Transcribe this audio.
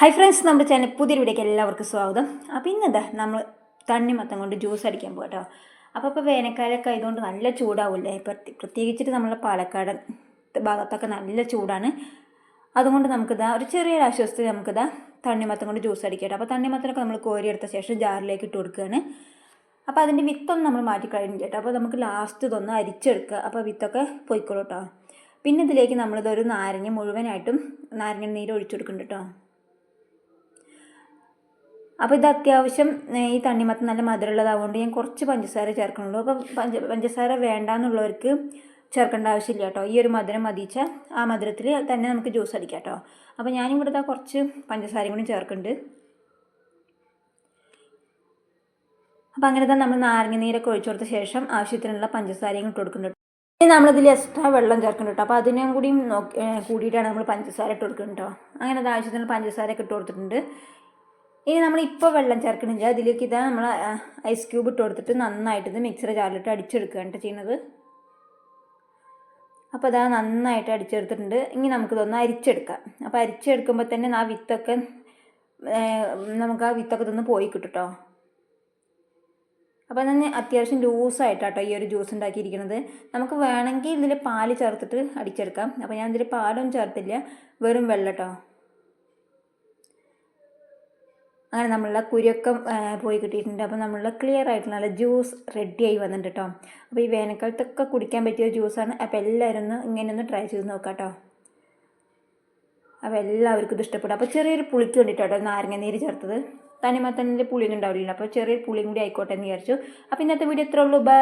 Hi friends നമ്മുടെ channel പുതിയ വീഡിയോക്ക് എല്ലാവർക്കും സ്വാഗതം. അപ്പോൾ ഇന്നെന്താ? നമ്മൾ തണ്ണിമത്തം കൊണ്ട് ജ്യൂസ് അടിക്കാൻ പോകാം കേട്ടോ അപ്പോൾ ഇപ്പോൾ വേനൽക്കാലമൊക്കെ ആയതുകൊണ്ട് നല്ല ചൂടാവില്ലേ? പ്രത്യേ പ്രത്യേകിച്ചിട്ട് നമ്മളെ പാലക്കാട് ഭാഗത്തൊക്കെ നല്ല ചൂടാണ്. അതുകൊണ്ട് നമുക്കിതാ ഒരു ചെറിയൊരു ആശ്വാസത്തിൽ നമുക്കിതാ തണ്ണിമത്തം കൊണ്ട് ജ്യൂസ് അടിക്കാം അപ്പോൾ തണ്ണിമത്തനൊക്കെ നമ്മൾ കോരിയെടുത്ത ശേഷം ജാറിലേക്ക് ഇട്ട് കൊടുക്കുകയാണ് അപ്പോൾ അതിന്റെ വിത്തൊന്നും നമ്മൾ മാറ്റി കഴിഞ്ഞു കേട്ടോ. അപ്പോൾ നമുക്ക് ലാസ്റ്റ് ഇതൊന്ന് അരിച്ചെടുക്കുക അപ്പോൾ വിത്തൊക്കെ പൊയ്ക്കോളൂ കേട്ടോ. പിന്നെ ഇതിലേക്ക് നമ്മളിതൊരു നാരങ്ങ മുഴുവനായിട്ടും നാരങ്ങ നീര് ഒഴിച്ചു കൊടുക്കുന്നുണ്ട് കേട്ടോ. അപ്പോൾ ഇത് അത്യാവശ്യം ഈ തണ്ണിമത്തം നല്ല മധുരമുള്ളതാവുകൊണ്ട് ഞാൻ കുറച്ച് പഞ്ചസാര ചേർക്കുന്നുള്ളൂ. അപ്പോൾ പഞ്ച പഞ്ചസാര വേണ്ടാന്നുള്ളവർക്ക് ചേർക്കേണ്ട ആവശ്യമില്ല കേട്ടോ. ഈ ഒരു മധുരം മതിച്ച ആ മധുരത്തിൽ തന്നെ നമുക്ക് ജ്യൂസ് അടിക്കാം കേട്ടോ. അപ്പോൾ ഞാനും ദാ കുറച്ച് പഞ്ചസാരയും കൂടി ചേർക്കുന്നുണ്ട്. അപ്പോൾ അങ്ങനെ തന്നെ നമ്മൾ നാരങ്ങ നീരൊക്കെ ഒഴിച്ചു കൊടുത്ത ശേഷം ആവശ്യത്തിനുള്ള പഞ്ചസാരയും ഇട്ട് കൊടുക്കുന്നുണ്ട്. ഇനി നമ്മളിതിൽ എക്സ്ട്രാ വെള്ളം ചേർക്കുന്നുണ്ട് കേട്ടോ. അപ്പോൾ അതിനും കൂടിയും നോക്കി കൂടിയിട്ടാണ് നമ്മൾ പഞ്ചസാര ഇട്ട് കൊടുക്കുന്നത് കേട്ടോ. അങ്ങനെ അത് ആവശ്യത്തിന് പഞ്ചസാരയൊക്കെ ഇട്ട് കൊടുത്തിട്ടുണ്ട്. ഇനി നമ്മൾ ഇപ്പോൾ വെള്ളം ചേർക്കണില്ല അതിലേക്ക് ഇതാ നമ്മൾ ഐസ് ക്യൂബ് ഇട്ട് കൊടുത്തിട്ട് നന്നായിട്ട് ഇത് മിക്സർ ജാറിലിട്ട് അടിച്ചെടുക്കുകയാണ് ചെയ്യുന്നത്. അപ്പോൾ അതാ നന്നായിട്ട് അടിച്ചെടുത്തിട്ടുണ്ട്. ഇനി നമുക്കിതൊന്ന് അരിച്ചെടുക്കാം. അപ്പോൾ അരിച്ചെടുക്കുമ്പോൾ തന്നെ ആ വിത്തൊക്കെ നമുക്ക് ആ വിത്തൊക്കെ ഇതൊന്ന് പോയി കിട്ടും കേട്ടോ അപ്പോൾ ഞാൻ അത്യാവശ്യം ലൂസായിട്ടാട്ടോ ഈ ഒരു ജ്യൂസ് ഉണ്ടാക്കിയിരിക്കുന്നത് നമുക്ക് വേണമെങ്കിൽ ഇതിൽ പാൽ ചേർത്തിട്ട് അടിച്ചെടുക്കാം. അപ്പോൾ ഞാൻ ഇതിൽ പാലൊന്നും ചേർത്തില്ല. വെറും വെള്ളം കേട്ടോ അങ്ങനെ നമ്മളുടെ കുരുക്കം പോയി കിട്ടിയിട്ടുണ്ട്. അപ്പോൾ നമ്മളുടെ ക്ലിയർ ആയിട്ട് നല്ല ജ്യൂസ് റെഡിയായി വന്നിട്ടുണ്ട് കേട്ടോ. അപ്പോൾ ഈ വേനൽക്കാലത്തൊക്കെ കുടിക്കാൻ പറ്റിയ ജ്യൂസാണ് അപ്പോൾ എല്ലാവരും ഒന്ന് ഇങ്ങനെ ഒന്ന് ട്രൈ ചെയ്ത് നോക്കാം കേട്ടോ. അപ്പോൾ എല്ലാവർക്കും ഇത് ഇഷ്ടപ്പെടും. അപ്പോൾ ചെറിയൊരു പുളിക്ക് വേണ്ടിയിട്ടോ നാരങ്ങ നീര് ചേർത്തത്. തനിമത്തനിൽ പുളിയൊന്നും ഉണ്ടാവില്ല അപ്പോൾ ചെറിയൊരു പുളിയും കൂടി ആയിക്കോട്ടെ എന്ന് വിചാരിച്ചു. അപ്പോൾ ഇന്നത്തെ വീഡിയോ ഇത്രേ ഉള്ളൂ. ബൈ